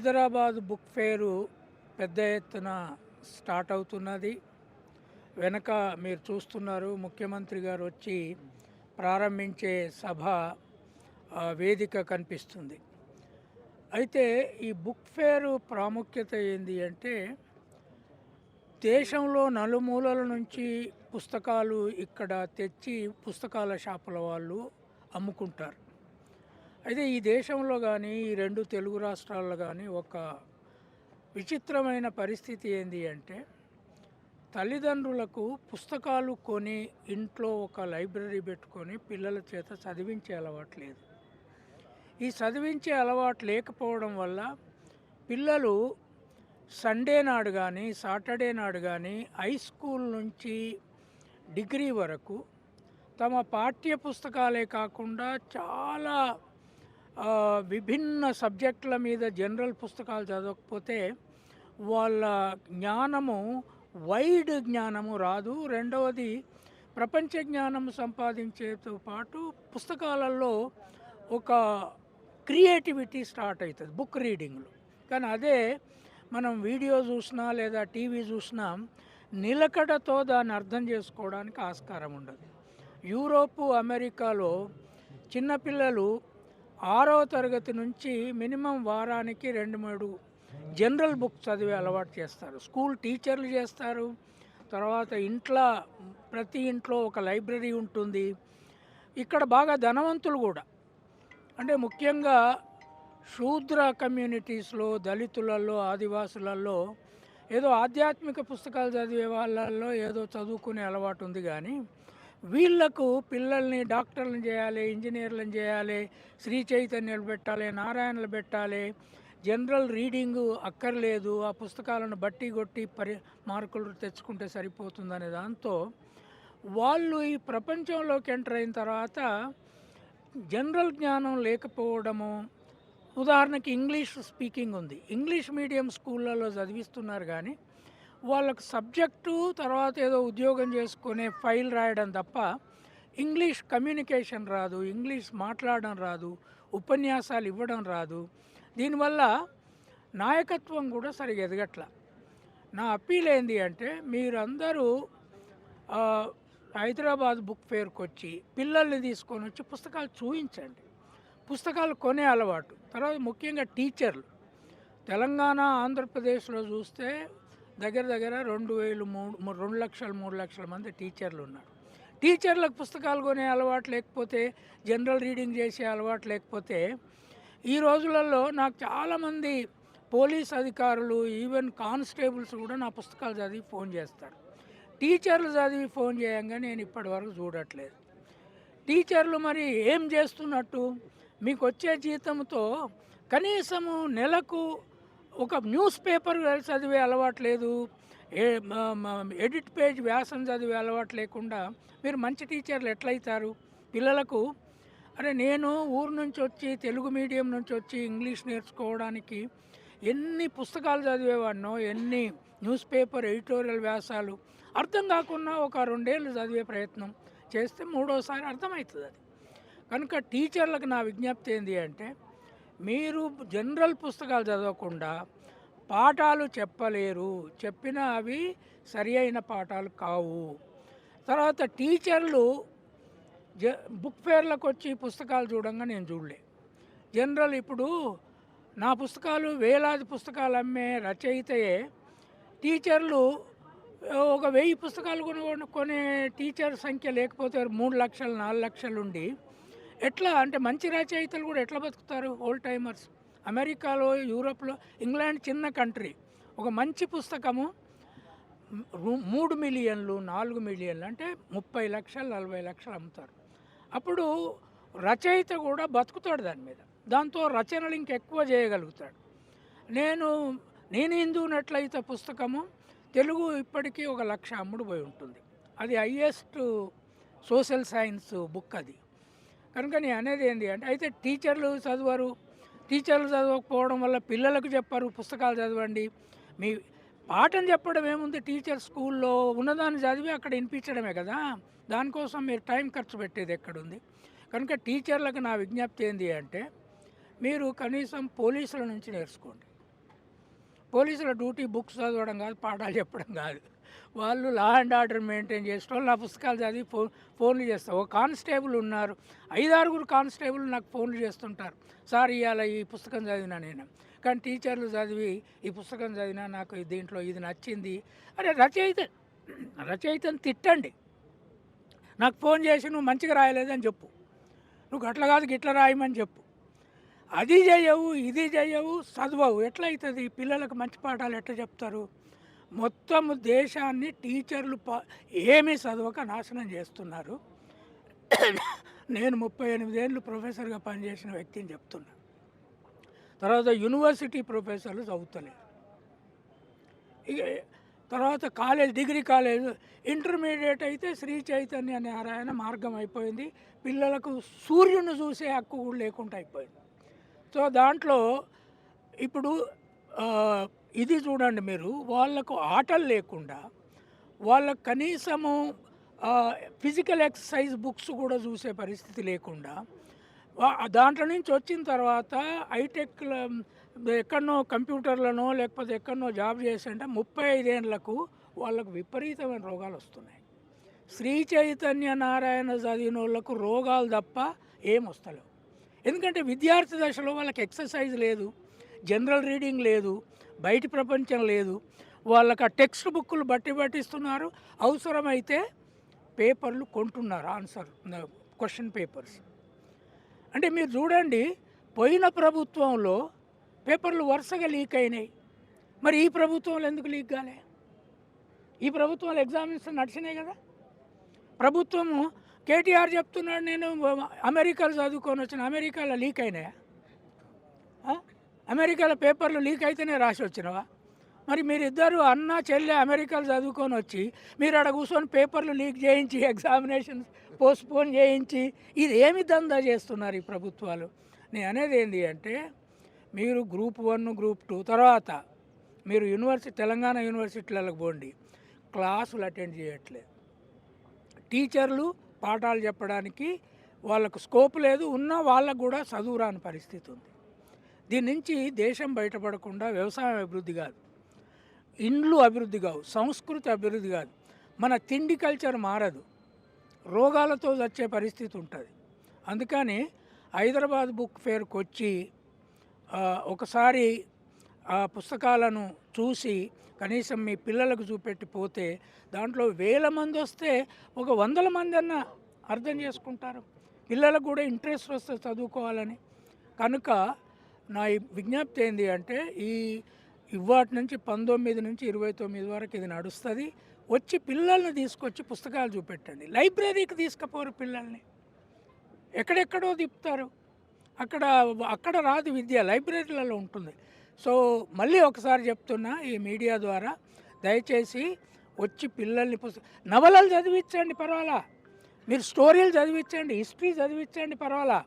Hyderabad book ఫేరు పెద్ద ఎత్తున start అవుతున్నది. వెనక మీరు చూస్తున్నారు ముఖ్యమంత్రి గారు వచ్చి ప్రారంభించే సభ వేదిక కనిపిస్తుంది. అయితే ఈ బుక్ ఫేరు ప్రాముఖ్యత ఏంది అంటే దేశంలో నలుమూలల నుంచి పుస్తకాలు ఇక్కడ తెచ్చి పుస్తకాల షాపుల వాళ్ళు అమ్ముకుంటారు. అయితే ఈ దేశంలో కానీ ఈ రెండు తెలుగు రాష్ట్రాల్లో కానీ ఒక విచిత్రమైన పరిస్థితి ఏంది అంటే తల్లిదండ్రులకు పుస్తకాలు కొని ఇంట్లో ఒక లైబ్రరీ పెట్టుకొని పిల్లల చేత చదివించే అలవాటు లేదు. ఈ చదివించే అలవాటు లేకపోవడం వల్ల పిల్లలు సండే నాడు కానీ సాటర్డే నాడు కానీ హై స్కూల్ నుంచి డిగ్రీ వరకు తమ పాఠ్య పుస్తకాలే కాకుండా చాలా విభిన్న సబ్జెక్టుల మీద జనరల్ పుస్తకాలు చదవకపోతే వాళ్ళ జ్ఞానము వైడ్ జ్ఞానము రాదు. రెండవది ప్రపంచ జ్ఞానం సంపాదించేతో పాటు పుస్తకాలలో ఒక క్రియేటివిటీ స్టార్ట్ అవుతుంది బుక్ రీడింగ్లో. కానీ అదే మనం వీడియో చూసినా లేదా టీవీ చూసినా నిలకడతో దాన్ని అర్థం చేసుకోవడానికి ఆస్కారం ఉండదు. యూరోపు అమెరికాలో చిన్నపిల్లలు ఆరవ తరగతి నుంచి మినిమం వారానికి రెండు మూడు జనరల్ బుక్ చదివే అలవాటు చేస్తారు. స్కూల్ టీచర్లు చేస్తారు. తర్వాత ఇంట్లో ప్రతి ఇంట్లో ఒక లైబ్రరీ ఉంటుంది. ఇక్కడ బాగా ధనవంతులు కూడా. అంటే ముఖ్యంగా శూద్ర కమ్యూనిటీస్లో దళితులలో ఆదివాసులలో ఏదో ఆధ్యాత్మిక పుస్తకాలు చదివే వాళ్ళల్లో ఏదో చదువుకునే అలవాటు ఉంది కానీ వీళ్ళకు పిల్లల్ని డాక్టర్లను చేయాలి ఇంజనీర్లను చేయాలి శ్రీ చైతన్యలు పెట్టాలి నారాయణలు పెట్టాలి. జనరల్ రీడింగ్ అక్కర్లేదు. ఆ పుస్తకాలను బట్టి కొట్టి పరి మార్కులు తెచ్చుకుంటే సరిపోతుందనే దాంతో వాళ్ళు ఈ ప్రపంచంలోకి ఎంటర్ అయిన తర్వాత జనరల్ జ్ఞానం లేకపోవడము ఉదాహరణకి ఇంగ్లీష్ స్పీకింగ్ ఉంది. ఇంగ్లీష్ మీడియం స్కూళ్ళలో చదివిస్తున్నారు కానీ వాళ్ళకు సబ్జెక్టు తర్వాత ఏదో ఉద్యోగం చేసుకునే ఫైల్ రాయడం తప్ప ఇంగ్లీష్ కమ్యూనికేషన్ రాదు ఇంగ్లీష్ మాట్లాడడం రాదు ఉపన్యాసాలు ఇవ్వడం రాదు. దీనివల్ల నాయకత్వం కూడా సరిగా ఎదగట్ల. నా అప్పీల్ ఏంది అంటే మీరందరూ హైదరాబాద్ బుక్ ఫేర్కి వచ్చి పిల్లల్ని తీసుకొని వచ్చి పుస్తకాలు చూపించండి పుస్తకాలు కొనే అలవాటు. తర్వాత ముఖ్యంగా టీచర్లు. తెలంగాణ ఆంధ్రప్రదేశ్లో చూస్తే దగ్గర దగ్గర రెండు వేలు మూడు మూ- రెండు లక్షలు మూడు లక్షల మంది టీచర్లు ఉన్నారు. టీచర్లకు పుస్తకాలు కొనే అలవాటు లేకపోతే జనరల్ రీడింగ్ చేసే అలవాటు లేకపోతే ఈ రోజులలో నాకు చాలామంది పోలీస్ అధికారులు ఈవెన్ కానిస్టేబుల్స్ కూడా నా పుస్తకాలు చదివి ఫోన్ చేస్తారు. టీచర్లు చదివి ఫోన్ చేయంగా నేను ఇప్పటివరకు చూడట్లేదు. టీచర్లు మరి ఏం చేస్తున్నట్టు? మీకు వచ్చే జీతంతో కనీసము నెలకు ఒక న్యూస్ పేపర్ చదివే అలవాటు లేదు. ఎడిట్ పేజ్ వ్యాసం చదివే అలవాటు లేకుండా మీరు మంచి టీచర్లు ఎట్లయితారు? పిల్లలకు అరే నేను ఊరు నుంచి వచ్చి తెలుగు మీడియం నుంచి వచ్చి ఇంగ్లీష్ నేర్చుకోవడానికి ఎన్ని పుస్తకాలు చదివేవాడినో ఎన్ని న్యూస్ పేపర్ ఎడిటోరియల్ వ్యాసాలు అర్థం కాకుండా ఒక రెండేళ్ళు చదివే ప్రయత్నం చేస్తే మూడోసారి అర్థమవుతుంది అది. కనుక టీచర్లకు నా విజ్ఞప్తి ఏంటి అంటే మీరు జనరల్ పుస్తకాలు చదవకుండా పాఠాలు చెప్పలేరు. చెప్పినా అవి సరి అయిన పాఠాలు కావు. తర్వాత టీచర్లు జ బుక్ ఫేర్లకు వచ్చి పుస్తకాలు చూడంగా నేను చూడలే. జనరల్ ఇప్పుడు నా పుస్తకాలు వేలాది పుస్తకాలు అమ్మే రచయితయే. టీచర్లు ఒక వెయ్యి పుస్తకాలు కొను కొనే టీచర్ సంఖ్య లేకపోతే మూడు లక్షలు నాలుగు లక్షలు ఉండి ఎట్లా అంటే మంచి రచయితలు కూడా ఎట్లా బతుకుతారు? ఓల్డ్ టైమర్స్ అమెరికాలో యూరోప్లో ఇంగ్లాండ్ చిన్న కంట్రీ ఒక మంచి పుస్తకము మూడు మిలియన్లు నాలుగు మిలియన్లు అంటే ముప్పై లక్షలు నలభై లక్షలు అమ్ముతారు. అప్పుడు రచయిత కూడా బతుకుతాడు దాని మీద. దాంతో రచనలు ఇంకెక్కువ చేయగలుగుతాడు. నేను నేను హిందువునట్లయితే పుస్తకము తెలుగు ఇప్పటికీ ఒక లక్ష అమ్ముడు పోయి ఉంటుంది. అది హయ్యెస్ట్ సోషల్ సైన్స్ బుక్ అది. కనుక నేను అనేది ఏంటి అంటే అయితే టీచర్లు చదవరు. టీచర్లు చదవకపోవడం వల్ల పిల్లలకు చెప్పారు పుస్తకాలు చదవండి. మీ పాఠం చెప్పడం ఏముంది? టీచర్ స్కూల్లో ఉన్నదాన్ని చదివి అక్కడ వినిపించడమే కదా. దానికోసం మీరు టైం ఖర్చు పెట్టేది ఎక్కడుంది? కనుక టీచర్లకు నా విజ్ఞప్తి ఏంటి అంటే మీరు కనీసం పోలీసుల నుంచి నేర్చుకోండి. పోలీసుల డ్యూటీ బుక్స్ చదవడం కాదు పాఠాలు చెప్పడం కాదు. వాళ్ళు లా అండ్ ఆర్డర్ మెయింటైన్ చేసేటోళ్ళు నా పుస్తకాలు చదివి ఫోన్ ఫోన్లు చేస్తారు. ఒక కానిస్టేబుల్ ఉన్నారు. ఐదారుగురు కానిస్టేబుల్ నాకు ఫోన్లు చేస్తుంటారు. సార్ ఇవాళ ఈ పుస్తకం చదివినా నేను. కానీ టీచర్లు చదివి ఈ పుస్తకం చదివినా నాకు దీంట్లో ఇది నచ్చింది. అరే రచయిత రచయితను తిట్టండి. నాకు ఫోన్ చేసి నువ్వు మంచిగా రాయలేదని చెప్పు. నువ్వు గట్ల కాదు గిట్ల రాయమని చెప్పు. అది చేయవు ఇది చేయవు చదవవు. ఎట్లయితుంది? పిల్లలకు మంచి పాఠాలు ఎట్లా చెప్తారు మొత్తం దేశాన్ని టీచర్లు ఏమీ చదవక నాశనం చేస్తున్నారు నేను ముప్పై ఎనిమిదేళ్ళు ప్రొఫెసర్గా పనిచేసిన వ్యక్తిని చెప్తున్నా తర్వాత యూనివర్సిటీ ప్రొఫెసర్లు చదువుతలేరు. ఇక తర్వాత కాలేజ్ డిగ్రీ కాలేజ్ ఇంటర్మీడియట్ అయితే శ్రీ చైతన్య నారాయణ మార్గం అయిపోయింది. పిల్లలకు సూర్యుని చూసే హక్కు కూడా లేకుండా అయిపోయింది. సో దాంట్లో ఇప్పుడు ఇది చూడండి మీరు వాళ్ళకు ఆటలు లేకుండా వాళ్ళకు కనీసము ఫిజికల్ ఎక్సర్సైజ్ బుక్స్ కూడా చూసే పరిస్థితి లేకుండా దాంట్లో నుంచి వచ్చిన తర్వాత హైటెక్ ఎక్కడనో కంప్యూటర్లనో లేకపోతే ఎక్కడనో జాబ్ చేసంటే ముప్పై ఐదేళ్ళకు వాళ్ళకు విపరీతమైన రోగాలు వస్తున్నాయి. శ్రీ చైతన్య నారాయణ చదివిన వాళ్ళకు రోగాలు తప్ప ఏం వస్తలేవు. ఎందుకంటే విద్యార్థి దశలో వాళ్ళకి ఎక్సర్సైజ్ లేదు జనరల్ రీడింగ్ లేదు బయటి ప్రపంచం లేదు. వాళ్ళకి ఆ టెక్స్ట్ బుక్లు బట్టి పట్టిస్తున్నారు. అవసరమైతే పేపర్లు కొంటున్నారు ఆన్సర్ క్వశ్చన్ పేపర్స్. అంటే మీరు చూడండి పోయిన ప్రభుత్వంలో పేపర్లు వరుసగా లీక్ అయినాయి. మరి ఈ ప్రభుత్వంలో ఎందుకు లీక్ కాలే? ఈ ప్రభుత్వంలో ఎగ్జామ్స్ నడిచినాయి కదా. ప్రభుత్వము కేటీఆర్ చెప్తున్నాడు నేను అమెరికాలో చదువుకొని వచ్చిన అమెరికాలో లీక్ అయినాయా? అమెరికాలో పేపర్లు లీక్ అయితేనే రాసి వచ్చినవా? మరి మీరిద్దరు అన్న చెల్లె అమెరికాలో చదువుకొని వచ్చి మీరు అక్కడ కూర్చొని పేపర్లు లీక్ చేయించి ఎగ్జామినేషన్ పోస్ట్పోన్ చేయించి ఇది ఏమి దందా చేస్తున్నారు ఈ ప్రభుత్వాలు? నేను అనేది ఏంటి అంటే మీరు గ్రూప్ వన్ గ్రూప్ టూ తర్వాత మీరు యూనివర్సిటీ తెలంగాణ యూనివర్సిటీలకు పోండి. క్లాసులు అటెండ్ చేయట్లేదు. టీచర్లు పాఠాలు చెప్పడానికి వాళ్ళకు స్కోప్ లేదు ఉన్నా వాళ్ళకు కూడా చదువు రాని పరిస్థితి ఉంది. దీని నుంచి దేశం బయటపడకుండా వ్యవసాయం అభివృద్ధి కాదు. ఇండ్లు అభివృద్ధి కావు సంస్కృతి అభివృద్ధి కాదు. మన తిండి కల్చర్ మారదు. రోగాలతో వచ్చే పరిస్థితి ఉంటుంది. అందుకని హైదరాబాద్ బుక్ ఫేర్కి వచ్చి ఒకసారి ఆ పుస్తకాలను చూసి కనీసం మీ పిల్లలకు చూపెట్టిపోతే దాంట్లో వేల మంది వస్తే ఒక వందల మంది అన్న అర్థం చేసుకుంటారు. పిల్లలకు కూడా ఇంట్రెస్ట్ వస్తే చదువుకోవాలని. కనుక నా ఈ విజ్ఞప్తి ఏంటి అంటే ఈ ఇవాటి నుంచి పంతొమ్మిది నుంచి ఇరవై తొమ్మిది వరకు ఇది నడుస్తుంది. వచ్చి పిల్లల్ని తీసుకొచ్చి పుస్తకాలు చూపెట్టండి. లైబ్రరీకి తీసుకుపోరు పిల్లల్ని. ఎక్కడెక్కడో తిప్పుతారు. అక్కడ అక్కడ రాదు విద్య లైబ్రరీలలో ఉంటుంది. సో మళ్ళీ ఒకసారి చెప్తున్నా ఈ మీడియా ద్వారా దయచేసి వచ్చి పిల్లల్ని పుస్తక నవలలు చదివించండి పర్వాలా. మీరు స్టోరీలు చదివించండి హిస్టరీ చదివించండి పర్వాలా.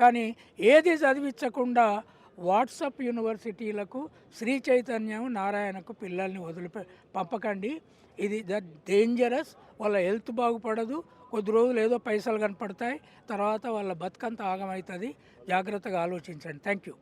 కానీ ఏది చదివించకుండా వాట్సప్ యూనివర్సిటీలకు శ్రీ చైతన్యం నారాయణకు పిల్లల్ని వదిలిపె పంపకండి. ఇది ద డేంజరస్ వాళ్ళ హెల్త్ బాగుపడదు కొద్ది రోజులు ఏదో పైసలు కనపడతాయి తర్వాత వాళ్ళ బతుకంత ఆగమవుతుంది. జాగ్రత్తగా ఆలోచించండి. Thank you.